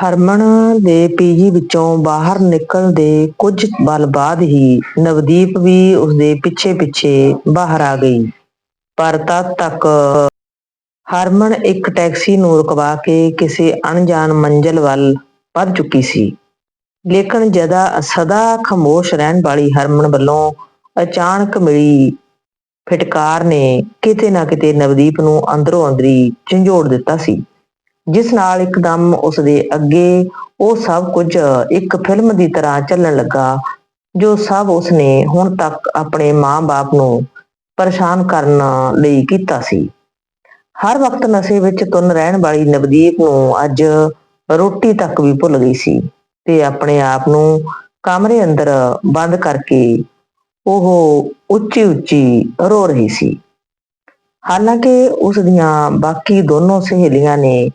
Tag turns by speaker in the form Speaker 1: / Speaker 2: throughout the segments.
Speaker 1: ਹਰਮਨ ਦੇ ਪੀਜੀ ਵਿੱਚੋਂ ਬਾਹਰ ਨਿਕਲ ਦੇ ਕੁਝ ਪਲ ਬਾਅਦ ਹੀ ਨਵਦੀਪ ਵੀ ਉਸਦੇ ਪਿੱਛੇ-ਪਿੱਛੇ ਬਾਹਰ ਆ ਗਈ। ਪਰ ਤਦ ਤੱਕ ਹਰਮਨ ਇੱਕ ਟੈਕਸੀ ਨੂੰ ਰੁਕਵਾ ਕੇ ਕਿਸੇ ਅਣਜਾਣ ਮੰਜ਼ਿਲ ਵੱਲ ਵੱਧ ਚੁੱਕੀ ਸੀ। ਲੇਕਿਨ ਜਦਾ ਸਦਾ ਖਾਮੋਸ਼ ਰਹਿਣ ਵਾਲੀ ਹਰਮਨ ਵੱਲੋਂ ਅਚਾਨਕ ਮਿਲੀ ਫਿਟਕਾਰ ਨੇ ਕਿਤੇ ਨਾ ਕਿਤੇ ਨਵਦੀਪ ਨੂੰ ਅੰਦਰੋਂ ਅੰਦਰੀ ਝੰਜੋੜ ਦਿੱਤਾ ਸੀ। ਜਿਸ ਨਾਲ ਇੱਕਦਮ ਉਸਦੇ ਅੱਗੇ ਉਹ ਸਭ ਕੁਝ ਇੱਕ ਫਿਲਮ ਦੀ ਤਰ੍ਹਾਂ ਚੱਲਣ ਲੱਗਾ, ਜੋ ਸਭ ਉਸਨੇ ਹੁਣ ਤੱਕ ਆਪਣੇ ਮਾਂ-ਬਾਪ ਨੂੰ ਪਰੇਸ਼ਾਨ ਕਰਨ ਲਈ ਕੀਤਾ ਸੀ। ਹਰ ਵਕਤ ਨਸ਼ੇ ਵਿੱਚ ਤੁੰਨ ਰਹਿਣ ਵਾਲੀ ਨਵਦੀਪ ਨੂੰ ਅੱਜ ਰੋਟੀ ਤੱਕ ਵੀ ਭੁੱਲ ਗਈ ਸੀ ਤੇ ਆਪਣੇ ਆਪ ਨੂੰ ਕਮਰੇ ਅੰਦਰ ਬੰਦ ਕਰਕੇ ਉਹ ਉੱਚੀ ਉੱਚੀ ਰੋ ਰਹੀ ਸੀ। ਹਾਲਾਂਕਿ ਉਸ ਦੀਆਂ ਬਾਕੀ ਦੋਨੋਂ ਸਹੇਲੀਆਂ ਨੇ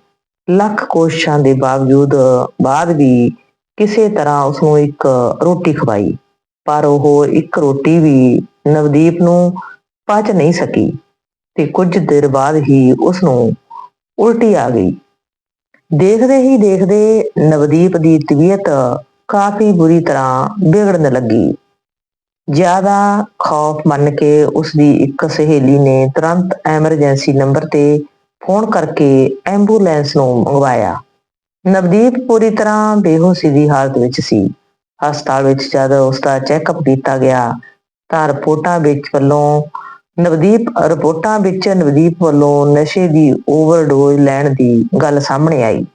Speaker 1: ਲੱਖ ਕੋਸ਼ਿਸ਼ਾਂ ਦੇ ਬਾਵਜੂਦ ਬਾਅਦ ਵੀ ਕਿਸੇ ਤਰ੍ਹਾਂ ਉਸ ਨੂੰ ਇੱਕ ਰੋਟੀ ਖਵਾਈ, ਪਰ ਉਹ ਇੱਕ ਰੋਟੀ ਵੀ ਨਵਦੀਪ ਨੂੰ ਪਚ ਨਹੀਂ ਸਕੀ ਤੇ ਕੁਝ ਦੇਰ ਬਾਅਦ ਹੀ ਉਸ ਨੂੰ ਉਲਟੀ ਆ ਗਈ। ਦੇਖਦੇ ਹੀ ਦੇਖਦੇ ਨਵਦੀਪ ਦੀ ਤਬੀਅਤ ਕਾਫੀ ਬੁਰੀ ਤਰ੍ਹਾਂ ਵਿਗੜਨ ਲੱਗੀ। ਜ਼ਿਆਦਾ ਖੌਫ ਮੰਨ ਕੇ ਉਸ ਦੀ ਇੱਕ ਸਹੇਲੀ ਨੇ ਤੁਰੰਤ ਐਮਰਜੈਂਸੀ ਨੰਬਰ ਤੇ ਫੋਨ ਕਰਕੇ ਐਂਬੂਲੈਂਸ ਨੂੰ ਮੰਗਵਾਇਆ। ਨਵਦੀਪ ਪੂਰੀ ਤਰ੍ਹਾਂ ਬੇਹੋਸ਼ੀ ਦੀ ਹਾਲਤ ਵਿੱਚ ਸੀ। ਹਸਪਤਾਲ ਵਿੱਚ ਜਦ ਉਸ ਦਾ ਚੈੱਕਅਪ ਕੀਤਾ ਗਿਆ, ਤਾਂ ਰਿਪੋਰਟਾਂ ਵਿੱਚ ਵੱਲੋਂ ਨਵਦੀਪ, ਰਿਪੋਰਟਾਂ ਵਿੱਚ ਨਵਦੀਪ ਵੱਲੋਂ ਨਸ਼ੇ ਦੀ ਓਵਰਡੋਜ਼ ਲੈਣ ਦੀ ਗੱਲ ਸਾਹਮਣੇ ਆਈ।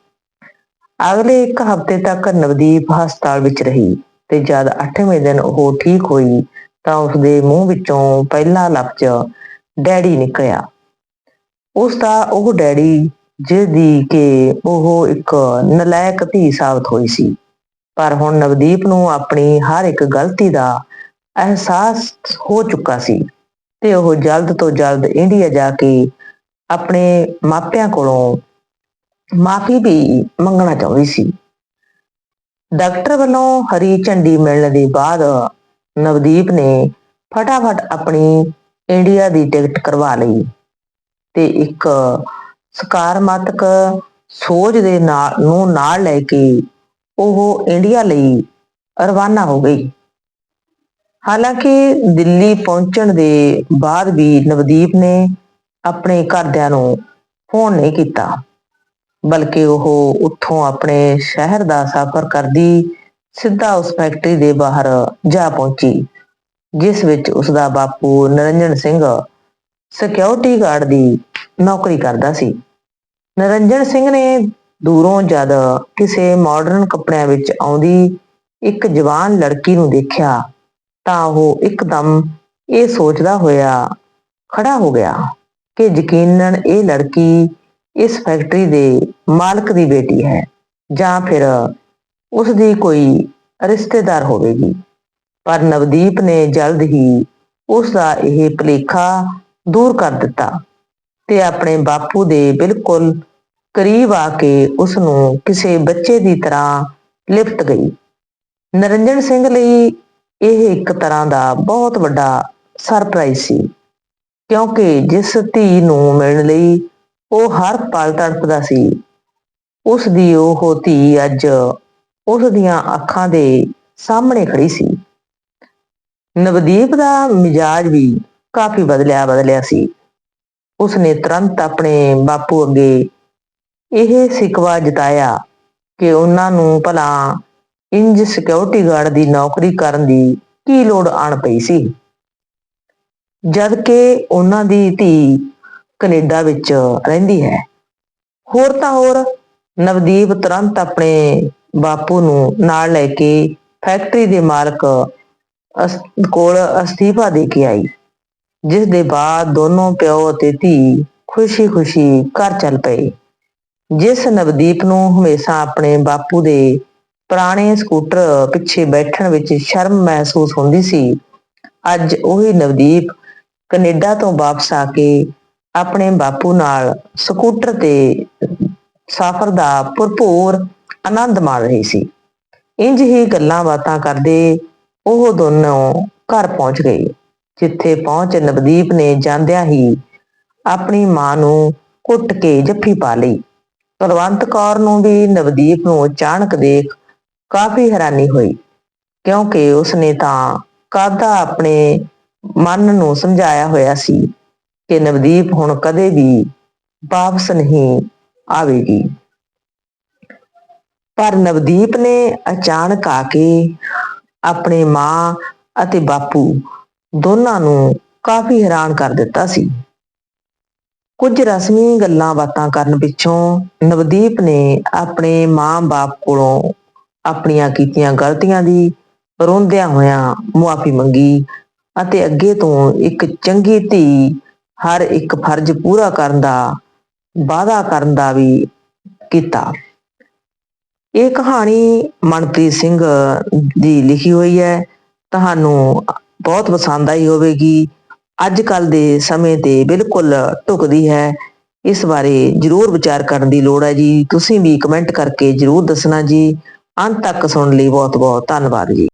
Speaker 1: ਅਗਲੇ ਇੱਕ ਹਫ਼ਤੇ ਤੱਕ ਨਵਦੀਪ ਹਸਪਤਾਲ ਵਿੱਚ ਰਹੀ ਤੇ ਜਦ 8ਵੇਂ ਦਿਨ ਉਹ ਠੀਕ ਹੋਈ, ਤਾਂ ਉਸਦੇ ਮੂੰਹ ਵਿੱਚੋਂ ਪਹਿਲਾ ਲਫ਼ਜ਼, ਡੈਡੀ ਨਿਕਲਿਆ। ਉਸ ਦਾ ਉਹ ਡੈਡੀ ਜਿਹਦੀ ਕਿ ਉਹ ਇੱਕ ਨਲਾਇਕ ਧੀ ਸਾਬਤ ਹੋਈ ਸੀ। ਪਰ ਹੁਣ ਨਵਦੀਪ ਨੂੰ ਆਪਣੀ ਹਰ ਇੱਕ ਗਲਤੀ ਦਾ ਅਹਿਸਾਸ ਹੋ ਚੁੱਕਾ ਸੀ ਤੇ ਉਹ ਜਲਦ ਤੋਂ ਜਲਦ ਇੰਡੀਆ ਜਾ ਕੇ ਆਪਣੇ ਮਾਪਿਆਂ ਕੋਲੋਂ ਮਾਫੀ ਵੀ ਮੰਗਣਾ ਚਾਹੁੰਦੀ ਸੀ। ਡਾਕਟਰ ਵੱਲੋਂ ਹਰੀ ਝੰਡੀ ਮਿਲਣ ਦੇ ਬਾਅਦ ਨਵਦੀਪ ਨੇ ਫਟਾਫਟ ਆਪਣੀ ਇੰਡੀਆ ਦੀ ਟਿਕਟ ਕਰਵਾ ਲਈ। ਤੇ ਇੱਕ ਸਕਾਰਾਤਮਕ ਸੋਚ ਦੇ ਨਾਲ, ਨੂੰ ਨਾਲ ਲੈ ਕੇ ਉਹ ਇੰਡੀਆ ਲਈ ਰਵਾਨਾ ਹੋ ਗਈ। ਹਾਲਾਂਕਿ ਦਿੱਲੀ ਪਹੁੰਚਣ ਦੇ ਬਾਅਦ ਵੀ ਨਵਦੀਪ ਨੇ ਆਪਣੇ ਘਰਦਿਆਂ ਨੂੰ ਫੋਨ ਨਹੀਂ ਕੀਤਾ, ਬਲਕਿ ਉਹ ਉੱਥੋਂ ਆਪਣੇ ਸ਼ਹਿਰ ਦਾ ਸਫ਼ਰ ਕਰਦੀ ਸਿੱਧਾ ਉਸ ਫੈਕਟਰੀ ਦੇ ਬਾਹਰ ਜਾ ਪਹੁੰਚੀ, ਜਿਸ ਵਿੱਚ ਉਸ ਦਾ ਬਾਪੂ ਨਰਿੰਜਨ ਸਿੰਘ ਸਿਕਿਉਰਿਟੀ ਗਾਰਡ ਦੀ ਨੌਕਰੀ ਕਰਦਾ ਸੀ। ਨਰਿੰਜਨ ਸਿੰਘ ਨੇ ਦੂਰੋਂ ਜਦ ਕਿਸੇ ਮਾਡਰਨ ਕੱਪੜਿਆਂ ਵਿੱਚ ਆਉਂਦੀ ਇੱਕ ਜਵਾਨ ਲੜਕੀ ਨੂੰ ਦੇਖਿਆ, ਤਾਂ ਉਹ ਇੱਕਦਮ ਇਹ ਸੋਚਦਾ ਹੋਇਆ ਖੜਾ ਹੋ ਗਿਆ ਕਿ ਯਕੀਨਨ ਇਹ ਲੜਕੀ ਇਸ ਫੈਕਟਰੀ ਦੇ ਮਾਲਕ ਦੀ ਬੇਟੀ ਹੈ ਜਾਂ ਫਿਰ ਉਸ ਦੀ ਕੋਈ ਰਿਸ਼ਤੇਦਾਰ ਹੋਵੇਗੀ। ਪਰ ਨਵਦੀਪ ਨੇ ਜਲਦ ਹੀ ਉਸ ਦਾ ਇਹ ਭੁਲੇਖਾ ਦੂਰ ਕਰ ਦਿੱਤਾ ਤੇ ਆਪਣੇ ਬਾਪੂ ਦੇ ਬਿਲਕੁਲ ਕਰੀਬ ਆ ਕੇ ਉਸ ਨੂੰ ਕਿਸੇ ਬੱਚੇ ਦੀ ਤਰ੍ਹਾਂ ਲਿਪਟ ਗਈ। ਨਰਿੰਜਨ ਸਿੰਘ ਲਈ ਇਹ ਇੱਕ ਤਰ੍ਹਾਂ ਦਾ ਬਹੁਤ ਵੱਡਾ ਸਰਪ੍ਰਾਈਜ਼ ਸੀ, ਕਿਉਂਕਿ ਜਿਸ ਧੀ ਨੂੰ ਮਿਲਣ ਲਈ ਉਹ ਹਰ ਪਲ ਤੜਪਦਾ ਸੀ ਉਸ ਦੀ ਉਹ ਧੀ ਅੱਜ ਉਸ ਦੀਆਂ ਅੱਖਾਂ ਦੇ ਸਾਹਮਣੇ ਖੜੀ ਸੀ। ਨਵਦੀਪ ਦਾ ਮਿਜਾਜ ਵੀ ਕਾਫੀ ਬਦਲਿਆ ਬਦਲਿਆ ਸੀ। ਉਸਨੇ ਤੁਰੰਤ ਆਪਣੇ ਬਾਪੂ ਅੱਗੇ ਇਹ ਸਿਕਵਾ ਜਤਾਇਆ ਕਿ ਉਹਨਾਂ ਨੂੰ ਭਲਾ ਇੰਜ ਸਿਕਿਉਰਿਟੀ ਗਾਰਡ ਦੀ ਨੌਕਰੀ ਕਰਨ ਦੀ ਕੀ ਲੋੜ ਆਣ ਪਈ ਸੀ। ਜਦ ਕਿ ਉਹਨਾਂ ਦੀ ਧੀ ਕੈਨੇਡਾ ਵਿੱਚ ਰਹਿੰਦੀ ਹੈ। ਹੋਰ ਤਾਂ ਹੋਰ, ਨਵਦੀਪ ਤੁਰੰਤ ਆਪਣੇ ਬਾਪੂ ਨੂੰ ਨਾਲ ਲੈ ਕੇ ਫੈਕਟਰੀ ਦੇ ਮਾਲਕ ਕੋਲ ਅਸਤੀਫਾ ਦੇ ਕੇ ਆਈ। ਜਿਸ ਦੇ ਬਾਅਦ ਦੋਨੋਂ ਪਿਓ ਅਤੇ ਧੀ ਖੁਸ਼ੀ-ਖੁਸ਼ੀ ਘਰ ਚੱਲ ਪਏ। ਜਿਸ ਨਵਦੀਪ ਨੂੰ ਹਮੇਸ਼ਾ ਆਪਣੇ ਬਾਪੂ ਦੇ ਪੁਰਾਣੇ ਸਕੂਟਰ ਪਿੱਛੇ ਬੈਠਣ ਵਿੱਚ ਸ਼ਰਮ ਮਹਿਸੂਸ ਹੁੰਦੀ ਸੀ, ਅੱਜ ਉਹੀ ਨਵਦੀਪ ਕੈਨੇਡਾ ਤੋਂ ਵਾਪਸ ਆ ਕੇ ਆਪਣੇ ਬਾਪੂ ਨਾਲ ਸਕੂਟਰ ਤੇ ਸਫ਼ਰ ਦਾ ਭਰਪੂਰ ਆਨੰਦ ਮਾਣ ਰਹੀ ਸੀ। ਇੰਜ ਹੀ ਗੱਲਾਂ ਬਾਤਾਂ ਕਰਦੇ ਉਹ ਦੋਨੋਂ ਘਰ ਪਹੁੰਚ ਗਏ। ਜਿੱਥੇ ਪਹੁੰਚ ਨਵਦੀਪ ਨੇ ਜਾਂਦਿਆਂ ਹੀ ਆਪਣੀ ਮਾਂ ਨੂੰ ਕੁੱਟ ਕੇ ਜੱਫੀ ਪਾ ਲਈ। ਕੁਲਵੰਤ ਕੌਰ ਨੂੰ ਵੀ ਨਵਦੀਪ ਨੂੰ ਅਚਾਨਕ ਦੇਖ ਕਾਫੀ ਹੈਰਾਨੀ ਹੋਈ, ਕਿਉਂਕਿ ਉਸਨੇ ਤਾਂ ਕਾਦਾ ਆਪਣੇ ਮਨ ਨੂੰ ਸਮਝਾਇਆ ਹੋਇਆ ਸੀ ਕਿ ਨਵਦੀਪ ਹੁਣ ਕਦੇ ਵੀ ਵਾਪਸ ਨਹੀਂ ਆਵੇਗੀ। ਪਰ ਨਵਦੀਪ ਨੇ ਅਚਾਨਕ ਆ ਕੇ ਆਪਣੇ ਮਾਂ ਅਤੇ ਬਾਪੂ ਦੋਨਾਂ ਨੂੰ ਕਾਫੀ ਹੈਰਾਨ ਕਰ ਦਿੱਤਾ ਸੀ। ਕੁਝ ਰਸਮੀ ਗੱਲਾਂ ਬਾਤਾਂ ਕਰਨ ਪਿੱਛੋਂ ਨਵਦੀਪ ਨੇ ਆਪਣੇ ਮਾਂ-ਬਾਪ ਕੋਲੋਂ ਆਪਣੀਆਂ ਕੀਤੀਆਂ ਗਲਤੀਆਂ ਦੀ ਰੋਂਦਿਆਂ ਹੋਇਆਂ ਮੁਆਫੀ ਮੰਗੀ ਅਤੇ ਅੱਗੇ ਤੋਂ ਇੱਕ ਚੰਗੀ ਧੀ ਹਰ ਇੱਕ ਫਰਜ਼ ਪੂਰਾ ਕਰਨ ਦਾ ਵਾਅਦਾ ਕਰਨ ਦਾ ਵੀ ਕੀਤਾ। ਇਹ ਕਹਾਣੀ ਮਨਪ੍ਰੀਤ ਸਿੰਘ ਦੀ ਲਿਖੀ ਹੋਈ ਹੈ। ਤੁਹਾਨੂੰ ਬਹੁਤ ਪਸੰਦ ਆਈ ਹੋਵੇਗੀ। ਅੱਜ ਕੱਲ ਦੇ ਸਮੇਂ ਤੇ ਬਿਲਕੁਲ ਢੁਕਦੀ ਹੈ। ਇਸ ਬਾਰੇ ਜਰੂਰ ਵਿਚਾਰ ਕਰਨ ਦੀ ਲੋੜ ਹੈ ਜੀ। ਤੁਸੀਂ ਵੀ ਕਮੈਂਟ ਕਰਕੇ ਜਰੂਰ ਦੱਸਣਾ ਜੀ। ਅੰਤ ਤੱਕ ਸੁਣਨ ਲਈ ਬਹੁਤ ਬਹੁਤ ਧੰਨਵਾਦ ਜੀ।